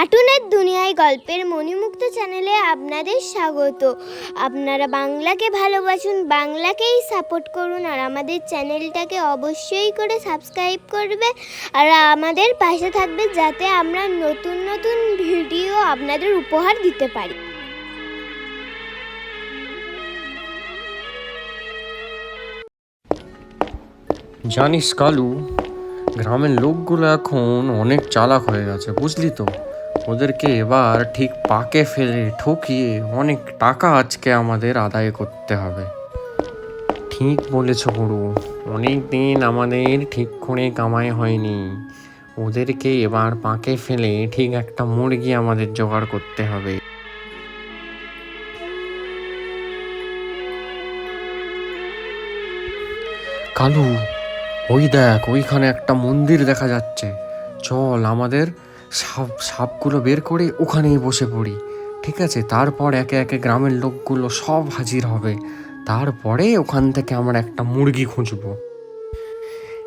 কার্টুনের দুনিয়ায় গল্পের মণিমুক্ত চ্যানেলে আপনাদের স্বাগত। আপনারা বাংলাকে ভালোবাসুন, বাংলাকেই সাপোর্ট করুন, আর আমাদের চ্যানেলটাকে অবশ্যই করে সাবস্ক্রাইব করবে, আর আমাদের পাশে থাকবে যাতে আমরা নতুন নতুন ভিডিও আপনাদের উপহার দিতে পারি। জানিস কালু, গ্রামের লোকগুলো এখন অনেক চালাক হয়ে গেছে, বুঝলি তো? ওদেরকে এবার ঠিক পাকে ফেলে ঠকিয়ে অনেক টাকা আজকে আমাদের আদায় করতে হবে। ঠিক বলেছ গুরু অনেক দিন আমাদের ঠিক করে কামাই হয়নি। ওদেরকে এবার পাকে ফেলে ঠিক একটা মুরগি আমাদের জোগাড় করতে হবে। কালু, ওই দেখ, ওইখানে একটা মন্দির দেখা যাচ্ছে। চল, আমাদের সাপ, সাপগুলো বের করে ওখানেই বসে পড়ি। ঠিক আছে, তারপর একে একে গ্রামের লোকগুলো সব হাজির হবে। তারপরে ওখান থেকে আমরা একটা মুরগি খুঁজবো।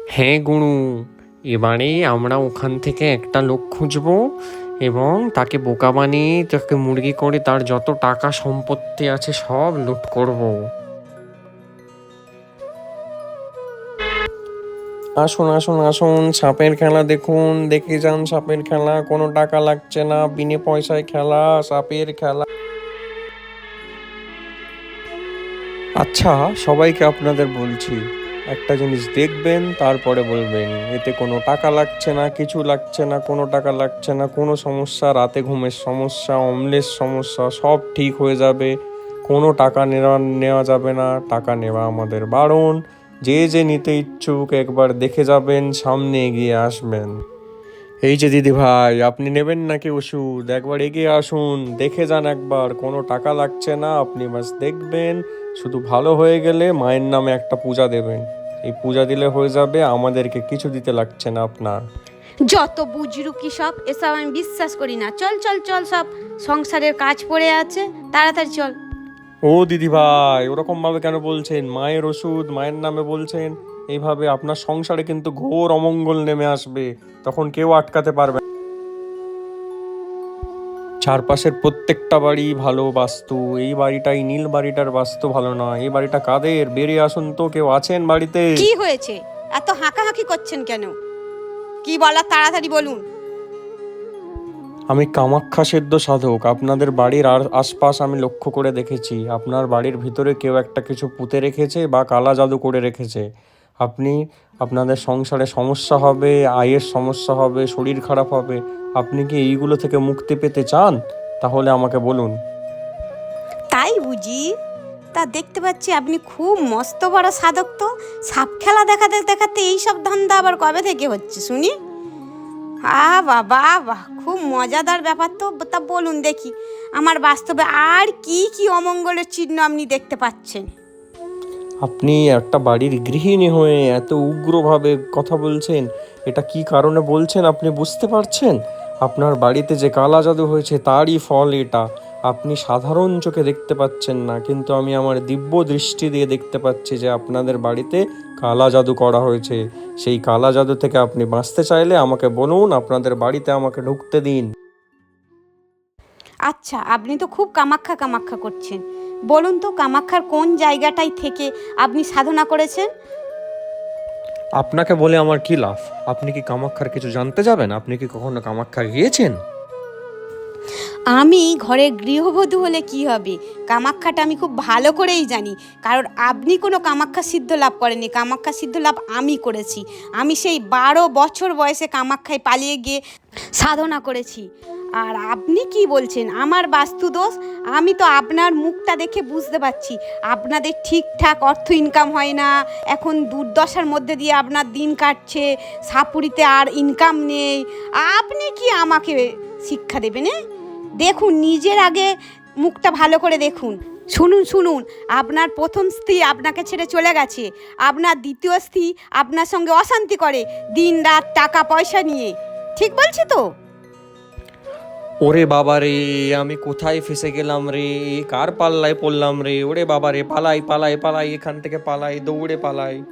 হ্যাঁ গুরু, এবারে আমরা ওখান থেকে একটা লোক খুঁজবো এবং তাকে বোকা বানিয়ে তাকে মুরগি করে তার যত টাকা সম্পত্তি আছে সব লুট করব। আসুন আসুন আসুন, সাপের খেলা দেখুন, দেখে যান সাপের খেলা, কোনো টাকা লাগছে না, বিনে পয়সায় খেলা, সাপের খেলা। আচ্ছা সবাইকে আপনাদের বলছি, একটা জিনিস দেখবেন, তারপরে বলবেন, এতে কোনো টাকা লাগছে না, কিছু লাগছে না, কোনো টাকা লাগছে না, কোনো সমস্যা, রাতে ঘুমের সমস্যা, অম্লের সমস্যা, সব ঠিক হয়ে যাবে, কোনো টাকা নেওয়া নেওয়া যাবে না, টাকা নেওয়া আমাদের বারণ। যে যে নিতে ইচ্ছুক একবার দেখে যাবেন, সামনে এগিয়ে আসবেন। এই যে দিদি ভাই, আপনি নেবেন নাকি ওষুধ? একবার এগিয়ে আসুন, দেখে যান একবার। কোনো টাকা লাগছে না, আপনি বাস দেখবেন। শুধু ভালো হয়ে গেলে মায়ের নামে একটা পূজা দেবেন। এই পূজা দিলে হয়ে যাবে, আমাদেরকে কিছু দিতে লাগছে না আপনার। যত বুঝরু কি সব, এসব আমি বিশ্বাস করি না। চল চল চল, সব সংসারের কাজ পড়ে আছে। তাড়াতাড়ি চল। ও দিদি ভাই ওরকম ভাবে কেন বলছেন? মায়ের ওষুধ, মায়ের নামে বলছেন। এইভাবে আপনার সংসারে কিন্তু ঘোর অমঙ্গল নেমে আসবে। তখন কেউ আটকাতে পারবে চারপাশের প্রত্যেকটা বাড়ি ভালো বাস্তু। এই বাড়িটাই নীল বাড়িটার বাস্তু ভালো না এই বাড়িটা কাদের? বেরিয়ে আসুন তো, কেউ আছেন বাড়িতে? কি হয়েছে? এত হাঁকাহাঁকি করছেন কেন? কি বলার তাড়াতাড়ি বলুন। আমি কামাখ্যা সেদ্ধ সাধক। আপনাদের বাড়ির আর আশপাশ আমি লক্ষ্য করে দেখেছি। আপনার বাড়ির ভিতরে কেউ একটা কিছু পুঁতে রেখেছে বা কালা জাদু করে রেখেছে। আপনি আপনাদের সংসারে সমস্যা হবে, আয়ের সমস্যা হবে, শরীর খারাপ হবে। আপনি কি এইগুলো থেকে মুক্তি পেতে চান? তাহলে আমাকে বলুন। তাই বুঝি? তা দেখতে পাচ্ছি আপনি খুব মস্ত বড় সাধক তো। সাপ খেলা দেখাতে দেখাতে এইসব ধান্দা আবার কবে থেকে হচ্ছে শুনি? আ বাবা বাহ, খুব মজাদার ব্যাপার তো, তা বলুন দেখি, আমার বাস্তবে আর কি কি অমঙ্গলের চিহ্ন আপনি দেখতে পাচ্ছেন? আপনি একটা বাড়ির গৃহিণী হয়ে এত উগ্রভাবে কথা বলছেন, এটা কি কারণে বলছেন আপনি বুঝতে পারছেন? আপনার বাড়িতে যে কালা জাদু হয়েছে, তারই ফল এটা। আপনি সাধারণ চোখে দেখতে পাচ্ছেন না কিন্তু আমি আমার দিব্য দৃষ্টি দিয়ে দেখতে পাচ্ছি যে আপনাদের বাড়িতে কালা জাদু করা হয়েছে। সেই কালা জাদু থেকে আপনি বাঁচতে চাইলে আমাকে বলুন আপনাদের বাড়িতে আমাকে ঢুকতে দিন। আচ্ছা আপনি তো খুব কামাখ্যা কামাখ্যা করছেন। বলুন তো কামাখ্যার কোন জায়গাটাই থেকে আপনি সাধনা করেছেন? আপনাকে বলে আমার কি লাভ? আপনি কি কামাক্ষার কিছু জানতে যাবেন? আপনি কি কখনো কামাক্ষা গিয়েছেন? আমি ঘরের গৃহবধূ হলে কি হবে? কামাখ্যাটা আমি খুব ভালো করেই জানি। কারণ আপনি কোনো কামাক্ষা সিদ্ধ লাভ করেননি। কামাখ্যা সিদ্ধ লাভ আমি করেছি। আমি সেই বারো বছর বয়সে কামাখ্যায় পালিয়ে গিয়ে সাধনা করেছি। আর আপনি কি বলছেন? আমার বাস্তু দোষ? আমি তো আপনার মুখটা দেখে বুঝতে পারছি। আপনাদের ঠিকঠাক অর্থ ইনকাম হয় না। এখন দুর্দশার মধ্যে দিয়ে আপনার দিন কাটছে। সাপুরিতে আর ইনকাম নেই। আপনি কি আমাকে শিক্ষা দেবেন, এ? দেখুন, নিজের আগে মুখটা ভালো করে দেখুন। শুনুন শুনুন, আপনার প্রথম স্ত্রী আপনাকে ছেড়ে চলে গেছে। আপনার দ্বিতীয় স্ত্রী আপনার সঙ্গে অশান্তি করে দিন, রাত, টাকা, পয়সা নিয়ে। ঠিক বলছি তো? ওরে বাবা রে, আমি কোথায় ফেসে গেলাম রে? কার পাল্লায় পড়লাম রে? ওরে বাবা রে, পালাই পালাই পালাই, এখান থেকে পালাই, দৌড়ে পালাই।